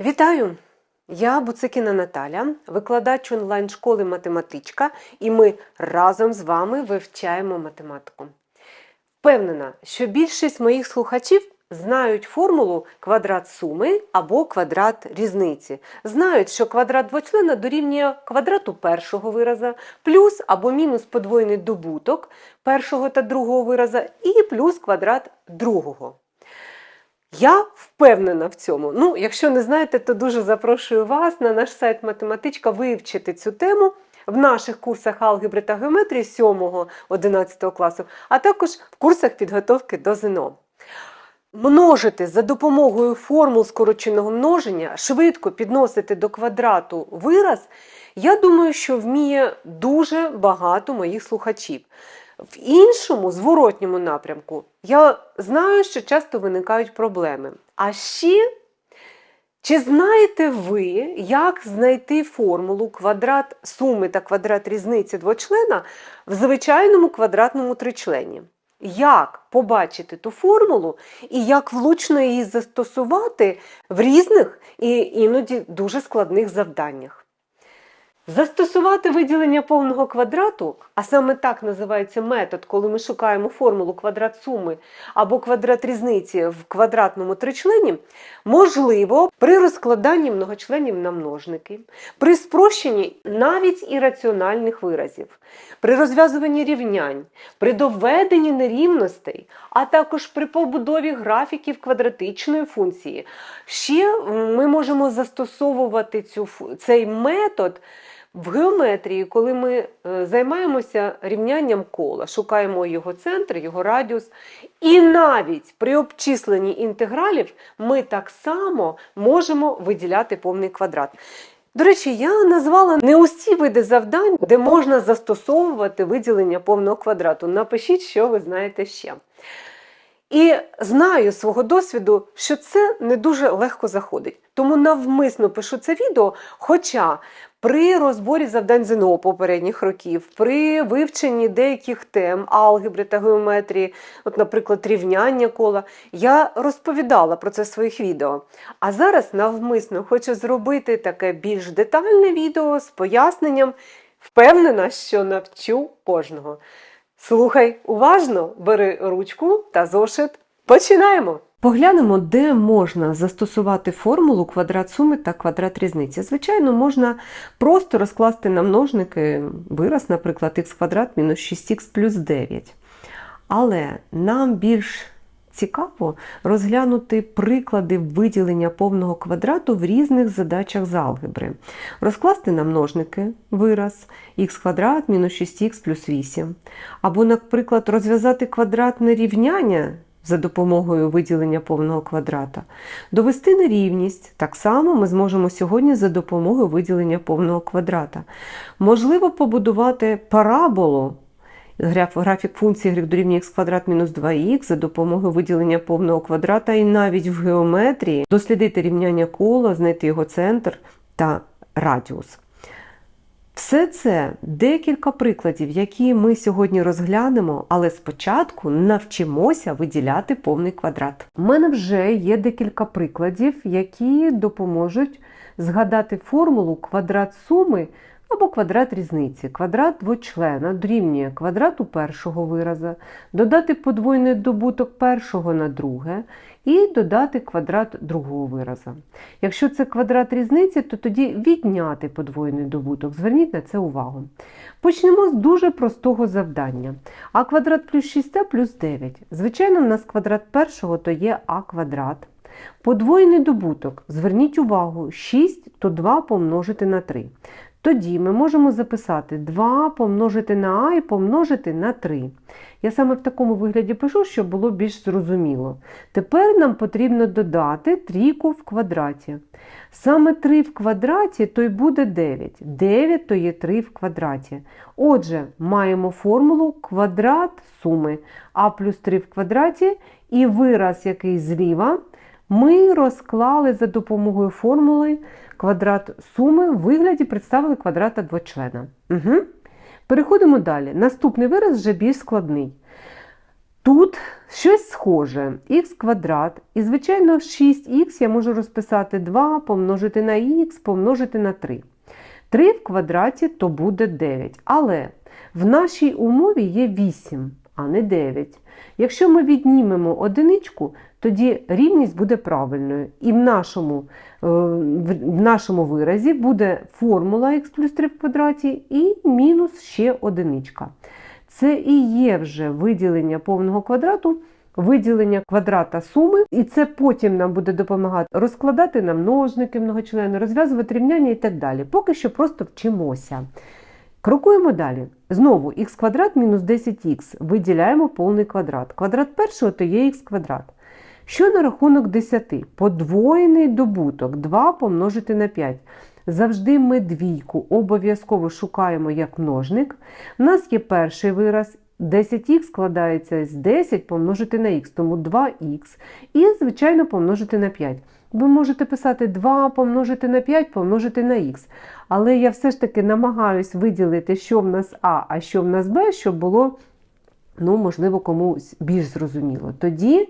Вітаю! Я Буцикіна Наталя, викладач онлайн-школи математичка, і ми разом з вами вивчаємо математику. Впевнена, що більшість моїх слухачів знають формулу квадрат суми або квадрат різниці. Знають, що квадрат двочлена дорівнює квадрату першого вираза, плюс або мінус подвоєний добуток першого та другого вираза, і плюс квадрат другого. Я впевнена в цьому. Ну, якщо не знаєте, то дуже запрошую вас на наш сайт Математичка вивчити цю тему в наших курсах алгебри та геометрії 7-11 класу, а також в курсах підготовки до ЗНО. Множити за допомогою формул скороченого множення, швидко підносити до квадрату вираз, я думаю, що вміє дуже багато моїх слухачів. В іншому зворотньому напрямку я знаю, що часто виникають проблеми. А ще, чи знаєте ви, як знайти формулу квадрат суми та квадрат різниці двочлена в звичайному квадратному тричлені? Як побачити ту формулу і як влучно її застосувати в різних і іноді дуже складних завданнях? Застосувати виділення повного квадрату, а саме так називається метод, коли ми шукаємо формулу квадрат суми або квадрат різниці в квадратному тричлені, можливо при розкладанні многочленів на множники, при спрощенні навіть ірраціональних виразів, при розв'язуванні рівнянь, при доведенні нерівностей, а також при побудові графіків квадратичної функції. Ще ми можемо застосовувати цю, цей метод. В геометрії, коли ми е, займаємося рівнянням кола, шукаємо його центр, його радіус, і навіть при обчисленні інтегралів ми так само можемо виділяти повний квадрат. До речі, я назвала не усі види завдань, де можна застосовувати виділення повного квадрату. Напишіть, що ви знаєте ще. І знаю свого досвіду, що це не дуже легко заходить. Тому навмисно пишу це відео. Хоча при розборі завдань ЗНО попередніх років, при вивченні деяких тем алгебри та геометрії, от, наприклад, рівняння кола, я розповідала про це в своїх відео. А зараз навмисно хочу зробити таке більш детальне відео з поясненням. Впевнена, що навчу кожного. Слухай уважно, бери ручку та зошит. Починаємо! Поглянемо, де можна застосувати формулу квадрат суми та квадрат різниці. Звичайно, можна просто розкласти на множники вираз, наприклад, х квадрат мінус 6х плюс 9. Але нам більш цікаво розглянути приклади виділення повного квадрату в різних задачах з алгебри. Розкласти на множники вираз х квадрат мінус 6х плюс 8. Або, наприклад, розв'язати квадратне рівняння за допомогою виділення повного квадрата. Довести нерівність так само ми зможемо сьогодні за допомогою виділення повного квадрата. Можливо, побудувати параболу. Графік функції y дорівнює х квадрат мінус 2х за допомогою виділення повного квадрата і навіть в геометрії дослідити рівняння кола, знайти його центр та радіус. Все це декілька прикладів, які ми сьогодні розглянемо, але спочатку навчимося виділяти повний квадрат. У мене вже є декілька прикладів, які допоможуть згадати формулу квадрат суми або квадрат різниці. Квадрат двочлена дорівнює квадрату першого вираза, додати подвойний добуток першого на друге і додати квадрат другого вираза. Якщо це квадрат різниці, то тоді відняти подвоєний добуток. Зверніть на це увагу. Почнемо з дуже простого завдання. А квадрат плюс 6а плюс 9. Звичайно, в нас квадрат першого то є а квадрат. Подвоєний добуток. Зверніть увагу, 6 то 2 помножити на 3. Тоді ми можемо записати 2 помножити на а і помножити на 3. Я саме в такому вигляді пишу, щоб було більш зрозуміло. Тепер нам потрібно додати трійку в квадраті. Саме 3 в квадраті то й буде 9. 9 то є 3 в квадраті. Отже, маємо формулу квадрат суми а плюс 3 в квадраті і вираз, який зліва, ми розклали за допомогою формули квадрат суми в вигляді представили квадрата двочлена. Угу. Переходимо далі. Наступний вираз вже більш складний. Тут щось схоже, х квадрат, і, звичайно, 6х я можу розписати 2 помножити на х, помножити на 3. 3 в квадраті то буде 9. Але в нашій умові є 8, а не 9. Якщо ми віднімемо одиничку, тоді рівність буде правильною. І в нашому е, в нашому виразі буде формула х плюс 3 в квадраті і мінус ще одиничка. Це і є вже виділення повного квадрату, виділення квадрата суми, і це потім нам буде допомагати розкладати на множники многочлени, розв'язувати рівняння і так далі. Поки що просто вчимося. Крокуємо далі. Знову х квадрат мінус 10х. Виділяємо повний квадрат. Квадрат першого то є х квадрат. Що на рахунок 10? Подвоєний добуток 2 помножити на 5. Завжди ми двійку обов'язково шукаємо як множник. У нас є перший вираз. 10х складається з 10 помножити на х, тому 2х. І, звичайно, помножити на 5. Ви можете писати 2 помножити на 5 помножити на х. Але я все ж таки намагаюсь виділити, що в нас А, а що в нас Б, щоб було, ну, можливо, комусь більш зрозуміло. Тоді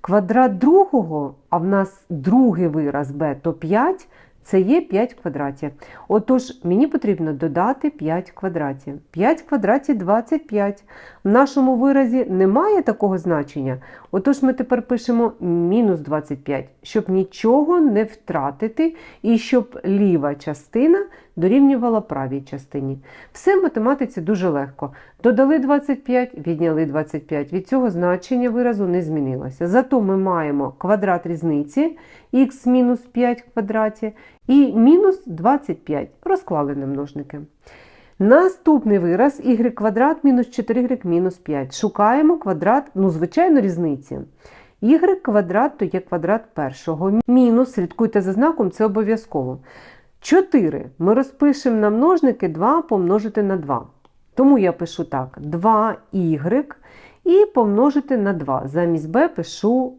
квадрат другого, а в нас другий вираз b, то 5, це є 5 квадратів. Отож, мені потрібно додати 5 квадратів. 5 квадратів 25. В нашому виразі немає такого значення. Отож, ми тепер пишемо мінус 25, щоб нічого не втратити і щоб ліва частина дорівнювала правій частині. Все в математиці дуже легко. Додали 25, відняли 25. Від цього значення виразу не змінилося. Зато ми маємо квадрат різниці мінус 5 квадраті і мінус 25. Розклали на множники. Наступний вираз y квадрат мінус 4y мінус 5. Шукаємо квадрат, ну, звичайно, різниці. y квадрат то є квадрат першого. Мінус, слідкуйте за знаком, це обов'язково. 4 ми розпишемо на множники 2 помножити на 2. Тому я пишу так: 2y і помножити на 2. Замість b пишу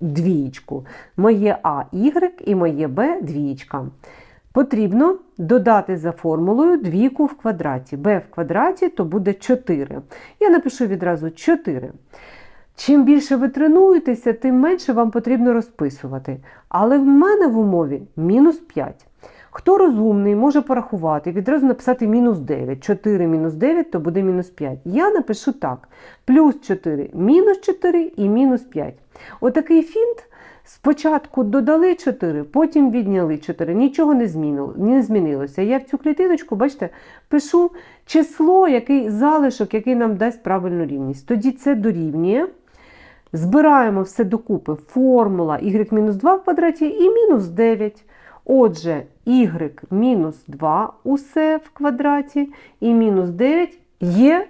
двієчку. Моє А y і моє Б двієчка. Потрібно додати за формулою двійку в квадраті. b в квадраті то буде 4. Я напишу відразу 4. Чим більше ви тренуєтеся, тим менше вам потрібно розписувати. Але в мене в умові мінус 5. Хто розумний, може порахувати, відразу написати мінус 9. 4 мінус 9 то буде мінус 5. Я напишу так: плюс 4, мінус 4 і мінус 5. Отакий фінт. Спочатку додали 4, потім відняли 4. Нічого не не змінилося. Я в цю клітиночку, бачите, пишу число, який залишок, який нам дасть правильну рівність. Тоді це дорівнює. Збираємо все докупи. Формула y-2 в квадраті і мінус 9. Отже, y мінус 2 усе в квадраті і мінус 9 є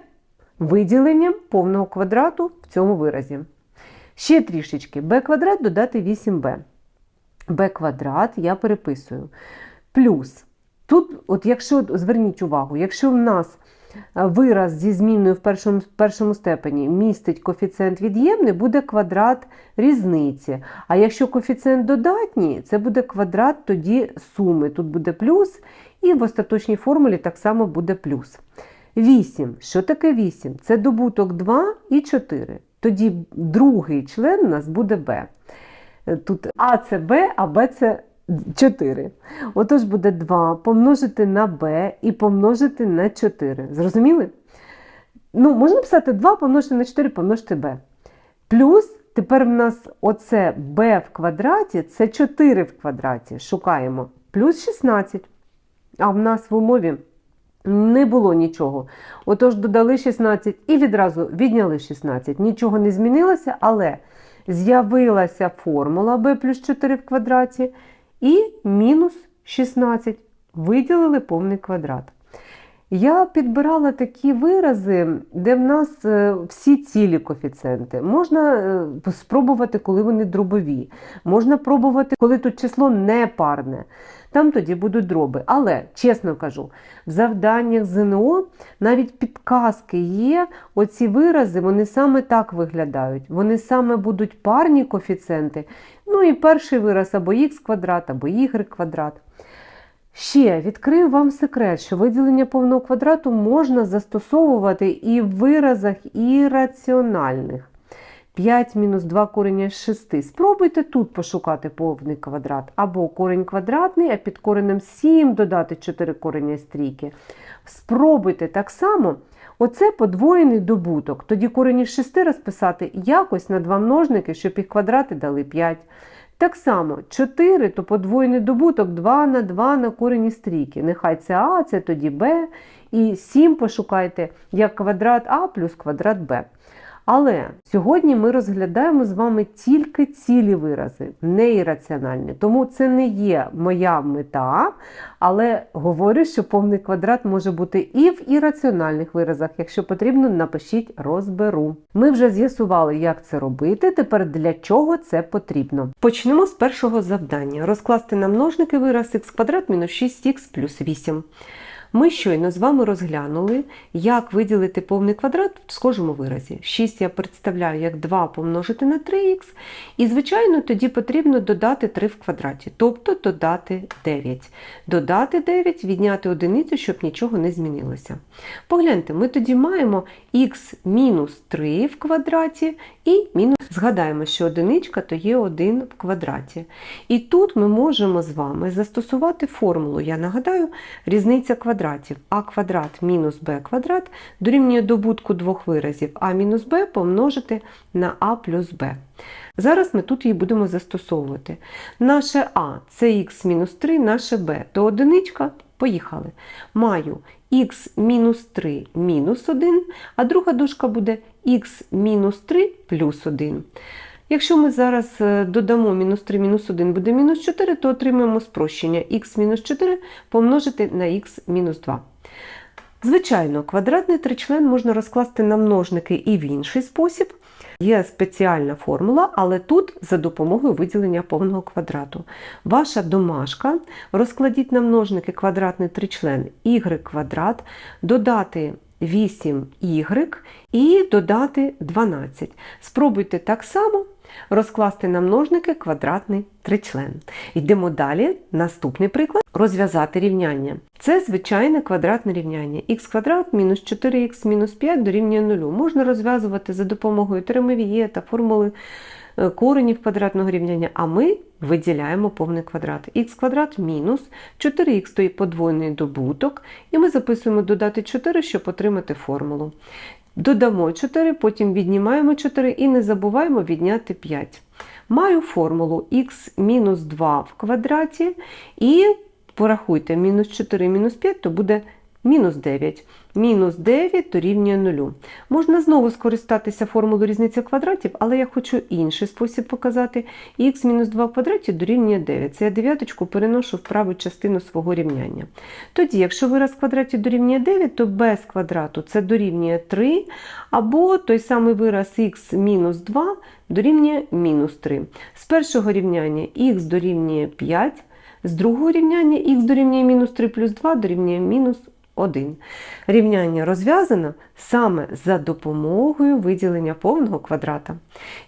виділенням повного квадрату в цьому виразі. Ще трішечки b квадрат додати 8b. b квадрат я переписую. Плюс. Тут, от якщо, зверніть увагу, якщо в нас вираз зі зміною в першому першому степені містить коефіцієнт від'ємний, буде квадрат різниці. А якщо коефіцієнт додатній, це буде квадрат тоді суми. Тут буде плюс, і в остаточній формулі так само буде плюс. 8. Що таке 8? Це добуток 2 і 4. Тоді другий член у нас буде b. Тут А це b, а b це 4. Отож буде 2 помножити на b і помножити на 4. Зрозуміли? Ну, Можна писати 2 помножити на 4 помножити b. Плюс тепер в нас оце b в квадраті це 4 в квадраті. Шукаємо. Плюс 16. А в нас в умові не було нічого. Отож, додали 16 і відразу відняли 16. Нічого не змінилося, але з'явилася формула b плюс 4 в квадраті і мінус 16. Виділили повний квадрат. Я підбирала такі вирази, де в нас е, всі цілі коефіцієнти. Можна е, спробувати, коли вони дробові. Можна пробувати, коли тут число не парне. Там тоді будуть дроби. Але, чесно кажу, в завданнях ЗНО навіть підказки є, оці вирази, вони саме так виглядають. Вони саме будуть парні коефіцієнти. Ну і перший вираз або х квадрат, або y квадрат. Ще відкрию вам секрет, що виділення повного квадрату можна застосовувати і в виразах ірраціональних. 5 мінус 2 корення з 6. Спробуйте тут пошукати повний квадрат. Або корень квадратний, а під коренем 7 додати 4 корення з трійки. Спробуйте так само. Оце подвоєний добуток. Тоді корені з 6 розписати якось на два множники, щоб їх квадрати дали 5. Так само 4 то подвоєний добуток 2 на 2 на корені з трійки. Нехай це А, це тоді Б. І 7 пошукайте як квадрат А плюс квадрат Б. Але сьогодні ми розглядаємо з вами тільки цілі вирази, не ірраціональні. Тому це не є моя мета, але говорю, що повний квадрат може бути і в ірраціональних виразах. Якщо потрібно, напишіть розберу. Ми вже з'ясували, як це робити. Тепер для чого це потрібно. Почнемо з першого завдання: розкласти на множники вираз х квадрат мінус 6х плюс 8. Ми щойно з вами розглянули, як виділити повний квадрат в схожому виразі. 6 я представляю як 2 помножити на 3х, і, звичайно, тоді потрібно додати 3 в квадраті, тобто додати 9. Додати 9, відняти одиницю, щоб нічого не змінилося. Погляньте, ми тоді маємо х мінус 3 в квадраті і мінус. Згадаємо, що одиничка то є 1 в квадраті. І тут ми можемо з вами застосувати формулу. Я нагадаю, різниця квадратів а квадрат мінус b квадрат дорівнює добутку двох виразів а мінус b помножити на а плюс b. Зараз ми тут її будемо застосовувати. Наше а це мінус 3, наше b то одиничка. Поїхали. Маю х мінус 3 мінус 1, а друга дужка буде мінус 3 плюс 1. Якщо ми зараз е, додамо мінус 3 мінус 1 буде мінус 4, то отримаємо спрощення х мінус 4 помножити на х мінус 2. Звичайно, квадратний тричлен можна розкласти на множники і в інший спосіб. Є спеціальна формула, але тут за допомогою виділення повного квадрату. Ваша домашка розкладіть на множники квадратний тричлен y квадрат, додати 8y і додати 12. Спробуйте так само розкласти на множники квадратний тричлен. Йдемо далі. Наступний приклад розв'язати рівняння. Це звичайне квадратне рівняння. х квадрат мінус 4х мінус 5 дорівнює 0. Можна розв'язувати за допомогою теремовіє та формули е, коренів квадратного рівняння, а ми виділяємо повний квадрат. х квадрат мінус 4х то є подвоєний добуток, і ми записуємо додати 4, щоб отримати формулу. Додамо 4, потім віднімаємо 4 і не забуваємо відняти 5. Маю формулу х мінус 2 в квадраті, і порахуйте, мінус 4 мінус 5, то буде мінус 9. Мінус 9 дорівнює 0. Можна знову скористатися формулою різниці квадратів, але я хочу інший спосіб показати. мінус 2 в квадраті дорівнює 9. Це я дев'яточку переношу в праву частину свого рівняння. Тоді, якщо вираз в квадраті дорівнює 9, то без квадрату це дорівнює 3, або той самий вираз мінус 2 дорівнює мінус 3. З першого рівняння х дорівнює 5, з другого рівняння х дорівнює мінус 3 плюс 2 дорівнює мінус 1. Рівняння розв'язано саме за допомогою виділення повного квадрата.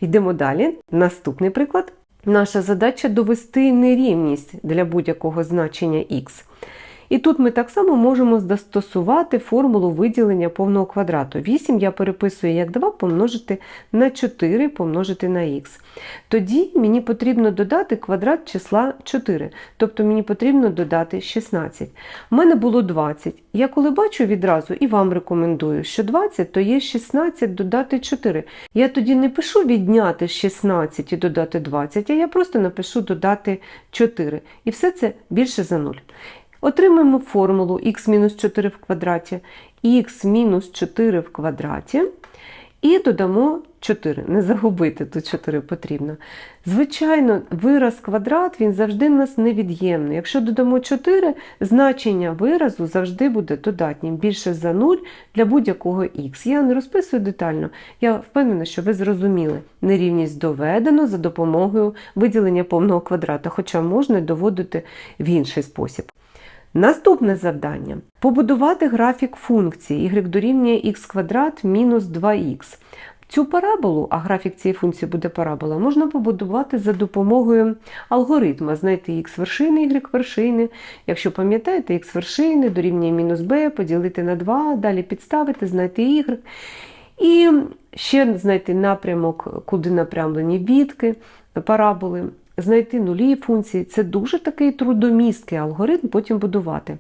Йдемо далі. Наступний приклад. Наша задача довести нерівність для будь-якого значення х. І тут ми так само можемо застосувати формулу виділення повного квадрату. 8 я переписую як 2 помножити на 4 помножити на х. Тоді мені потрібно додати квадрат числа 4, тобто мені потрібно додати 16. У мене було 20. Я коли бачу відразу і вам рекомендую, що 20 то є 16 додати 4. Я тоді не пишу відняти 16 і додати 20, а я просто напишу додати 4. І все це більше за 0. Отримаємо формулу х-4 в квадраті, х-4 в квадраті і додамо 4. Не загубити тут 4 потрібно. Звичайно, вираз квадрат він завжди у нас невід'ємний. Якщо додамо 4, значення виразу завжди буде додатнім, більше за 0 для будь-якого х. Я не розписую детально, я впевнена, що ви зрозуміли. Нерівність доведено за допомогою виділення повного квадрата, хоча можна доводити в інший спосіб. Наступне завдання побудувати графік функції y дорівнює х квадрат мінус 2х. Цю параболу, а графік цієї функції буде парабола, можна побудувати за допомогою алгоритма, знайти х вершини, y вершини. Якщо пам'ятаєте, х вершини дорівнює мінус b, поділити на 2, далі підставити, знайти y. І ще знайти напрямок, куди напрямлені бітки, параболи, знайти нулі функції. Це дуже такий трудомісткий алгоритм потім будувати.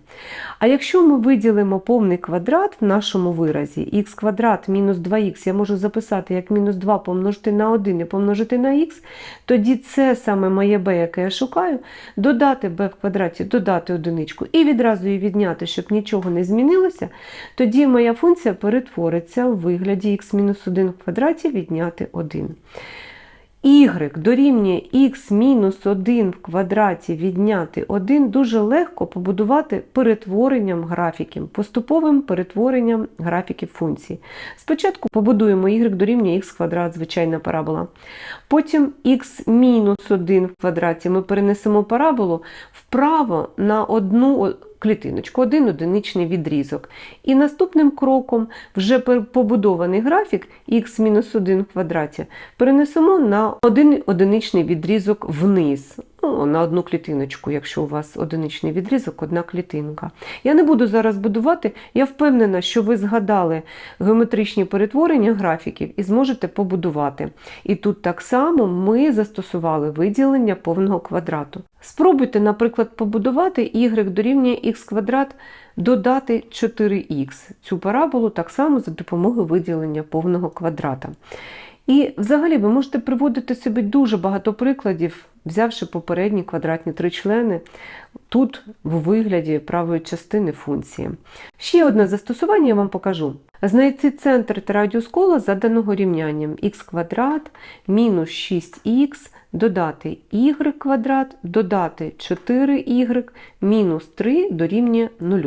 А якщо ми виділимо повний квадрат в нашому виразі, х квадрат мінус 2х, я можу записати як мінус 2 помножити на 1 і помножити на х, тоді це саме моє b, яке я шукаю, додати b в квадраті, додати одиничку і відразу її відняти, щоб нічого не змінилося, тоді моя функція перетвориться у вигляді х-1 в квадраті відняти 1 y дорівнює х мінус 1 в квадраті відняти 1 дуже легко побудувати перетворенням графіків, поступовим перетворенням графіків функції. Спочатку побудуємо y дорівнює х квадрат, звичайна парабола. Потім х мінус 1 в квадраті ми перенесемо параболу вправо на одну клітиночку, один одиничний відрізок. І наступним кроком вже побудований графік х-1 в квадраті перенесемо на один одиничний відрізок вниз ну, на одну клітиночку, якщо у вас одиничний відрізок, одна клітинка. Я не буду зараз будувати, я впевнена, що ви згадали геометричні перетворення графіків і зможете побудувати. І тут так само ми застосували виділення повного квадрату. Спробуйте, наприклад, побудувати y дорівнює х квадрат, додати 4х. Цю параболу так само за допомогою виділення повного квадрата. І взагалі ви можете приводити собі дуже багато прикладів, взявши попередні квадратні тричлени, тут в вигляді правої частини функції. Ще одне застосування я вам покажу. Знайти центр та радіус кола заданого рівнянням х квадрат мінус 6х додати y квадрат, додати 4y мінус 3 дорівнює 0.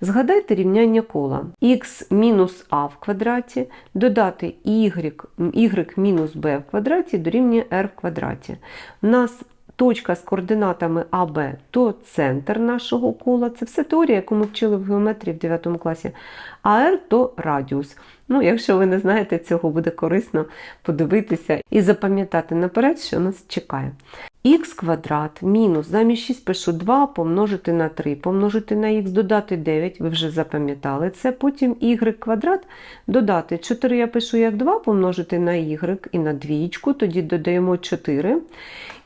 Згадайте рівняння кола х мінус а в квадраті, додати y, мінус b в квадраті дорівнює r в квадраті. У нас точка з координатами АБ то центр нашого кола. Це все теорія, яку ми вчили в геометрії в 9 класі. А R то радіус. Ну, Якщо ви не знаєте цього, буде корисно подивитися і запам'ятати наперед, що нас чекає х квадрат мінус, замість 6 пишу 2 помножити на 3, помножити на х, додати 9, ви вже запам'ятали це. Потім y квадрат додати 4 я пишу як 2, помножити на y і на двічку, тоді додаємо 4.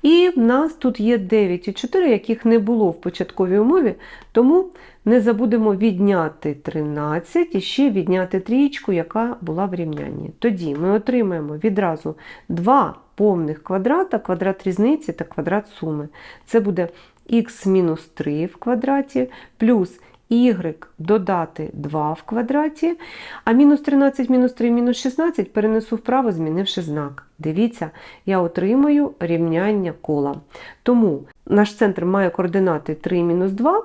І в нас тут є 9 і 4, яких не було в початковій умові, тому не забудемо відняти 13 і ще відняти трієчку, яка була в рівнянні. Тоді ми отримаємо відразу 2 повних квадрата, квадрат різниці та квадрат суми. Це буде х-3 в квадраті плюс y додати 2 в квадраті, а мінус 13, мінус 3, мінус 16 перенесу вправо, змінивши знак. Дивіться, я отримаю рівняння кола. Тому наш центр має координати 3 мінус 2.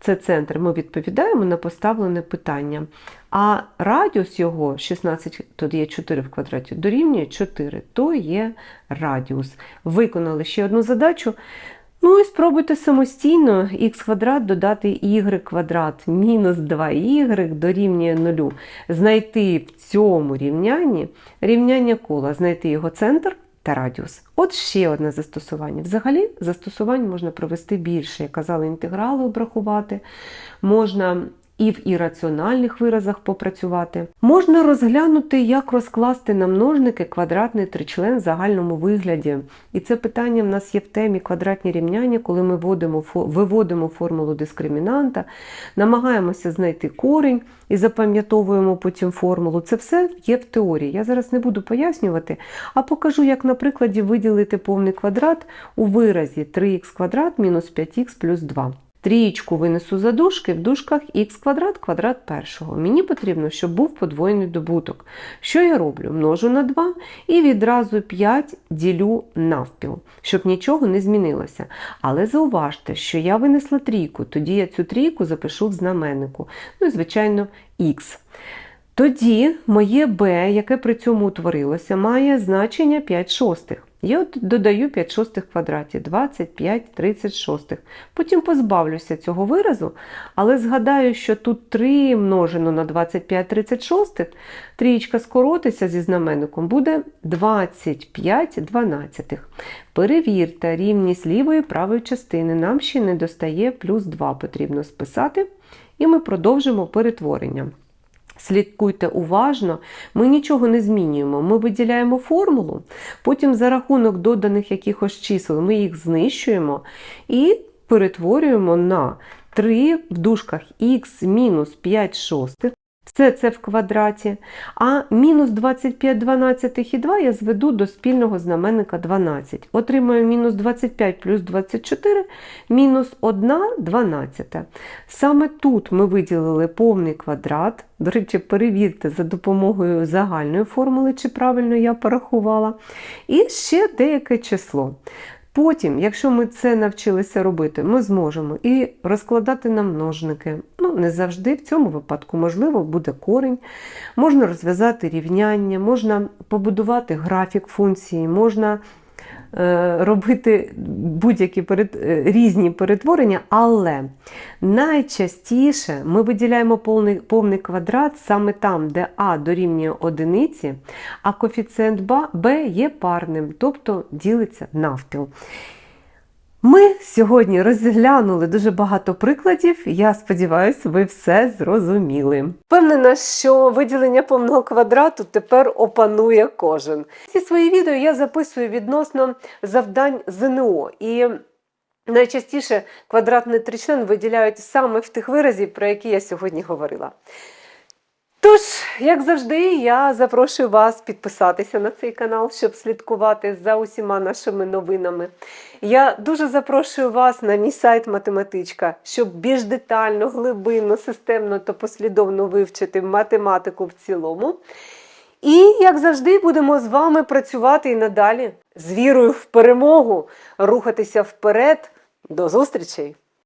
Це центр, ми відповідаємо на поставлене питання. А радіус його 16, тут є 4 в квадраті, дорівнює 4, то є радіус. Виконали ще одну задачу. Ну і спробуйте самостійно х квадрат додати y квадрат мінус 2y дорівнює 0. Знайти в цьому рівнянні рівняння кола, знайти його центр та радіус. От ще одне застосування. Взагалі, застосувань можна провести більше. Я казала, інтеграли обрахувати, можна і в ірраціональних виразах попрацювати. Можна розглянути, як розкласти на множники квадратний тричлен в загальному вигляді. І це питання в нас є в темі квадратні рівняння, коли ми вводимо, виводимо формулу дискримінанта, намагаємося знайти корінь і запам'ятовуємо потім формулу. Це все є в теорії. Я зараз не буду пояснювати, а покажу, як на прикладі виділити повний квадрат у виразі 3х квадрат мінус 5х плюс 2. Трієчку винесу за дужки, в дужках х квадрат квадрат першого. Мені потрібно, щоб був подвоєний добуток. Що я роблю? Множу на 2 і відразу 5 ділю навпіл, щоб нічого не змінилося. Але зауважте, що я винесла трійку, тоді я цю трійку запишу в знаменнику. Ну і, звичайно, х. Тоді моє b, яке при цьому утворилося, має значення 5 шостих. Я додаю 5 шостих квадраті, 25 36. Потім позбавлюся цього виразу, але згадаю, що тут 3 множено на 25 36, трієчка скоротиться зі знаменником, буде 25 12. Перевірте, рівність лівої і правої частини нам ще не достає плюс 2 потрібно списати, і ми продовжимо перетворення. Слідкуйте уважно, ми нічого не змінюємо. Ми виділяємо формулу, потім за рахунок доданих якихось чисел ми їх знищуємо і перетворюємо на 3 в дужках х мінус 5 шостих. Все це в квадраті. А мінус 25 дванадцятих і 2 я зведу до спільного знаменника 12. Отримаю мінус 25 плюс 24, мінус 1 дванадцята. Саме тут ми виділили повний квадрат. До речі, перевірте за допомогою загальної формули, чи правильно я порахувала. І ще деяке число. Потім, якщо ми це навчилися робити, ми зможемо і розкладати на множники. Ну, не завжди, в цьому випадку, можливо, буде корінь. Можна розв'язати рівняння, можна побудувати графік функції, можна робити будь-які е, різні перетворення, але найчастіше ми виділяємо повний, повний квадрат саме там, де А дорівнює одиниці, а коефіцієнт Б є парним, тобто ділиться навпіл. Ми сьогодні розглянули дуже багато прикладів. Я сподіваюся, ви все зрозуміли. Впевнена, що виділення повного квадрату тепер опанує кожен. Ці свої відео я записую відносно завдань ЗНО. І найчастіше квадратний тричлен виділяють саме в тих виразів, про які я сьогодні говорила. Тож, як завжди, я запрошую вас підписатися на цей канал, щоб слідкувати за усіма нашими новинами. Я дуже запрошую вас на мій сайт Математичка, щоб більш детально, глибинно, системно та послідовно вивчити математику в цілому. І, як завжди, будемо з вами працювати і надалі з вірою в перемогу, рухатися вперед. До зустрічей!